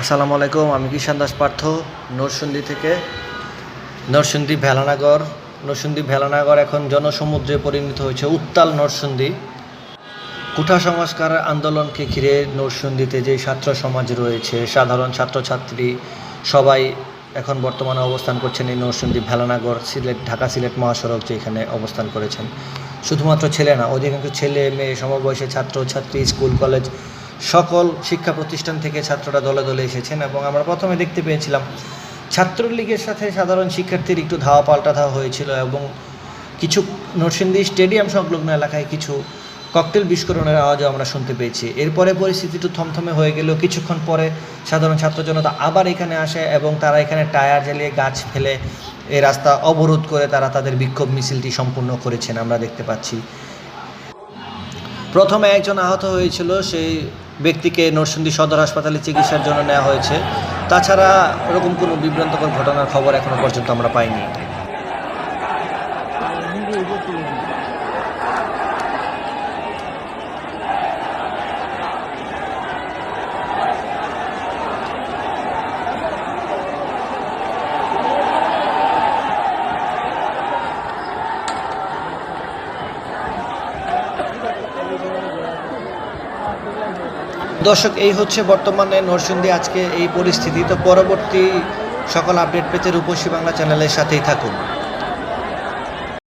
আসসালামু আলাইকুম, আমি কিষান দাস পার্থ, নরসিংদী থেকে। নরসিংদী ভেলানাগর। নরসিংদী ভেলানাগর এখন জনসমুদ্রে পরিণত হয়েছে উত্তাল নরসিংদী। কুঠা সংস্কার আন্দোলনকে ঘিরে নরসিংদীতে যে ছাত্র সমাজ রয়েছে, সাধারণ ছাত্রছাত্রী সবাই এখন বর্তমানে অবস্থান করছেন এই নরসিংদী ভেলানাগর সিলেট, ঢাকা সিলেট মহাসড়ক যেখানে অবস্থান করেছেন। শুধুমাত্র ছেলে না, অধিকাংশ ছেলে, মেয়ে, সমবয়সী ছাত্র ছাত্রী স্কুল, কলেজ সকল শিক্ষা প্রতিষ্ঠান থেকে ছাত্ররা দলে দলে এসেছেন এবং আমরা প্রথমে দেখতে পেয়েছিলাম ছাত্রলীগের সাথে সাধারণ শিক্ষার্থীর একটু ধাওয়া পাল্টা ধাওয়া হয়েছিল এবং কিছু নরসিংদী স্টেডিয়াম সংলগ্ন এলাকায় কিছু ককটেল বিস্ফোরণের আওয়াজও আমরা শুনতে পেয়েছি। এরপরে পরিস্থিতি একটু থমথমে হয়ে গেলেও কিছুক্ষণ পরে সাধারণ ছাত্র জনতা আবার এখানে আসে এবং তারা এখানে টায়ার জ্বালিয়ে গাছ ফেলে এই রাস্তা অবরোধ করে তারা তাদের বিক্ষোভ মিছিলটি সম্পূর্ণ করেছেন, আমরা দেখতে পাচ্ছি। প্রথমে একজন আহত হয়েছিল, সেই ব্যক্তিকে নরসিংদী সদর হাসপাতালে চিকিৎসার জন্য নেওয়া হয়েছে। তাছাড়া এরকম কোনো বিভ্রান্তকর ঘটনার খবর এখনও পর্যন্ত আমরা পাইনি। দর্শক, এই হচ্ছে বর্তমানে নরসিংদী আজকে এই পরিস্থিতি। তো পরবর্তী সকল আপডেট পেতে রূপসী বাংলা চ্যানেলের সাথেই থাকুন।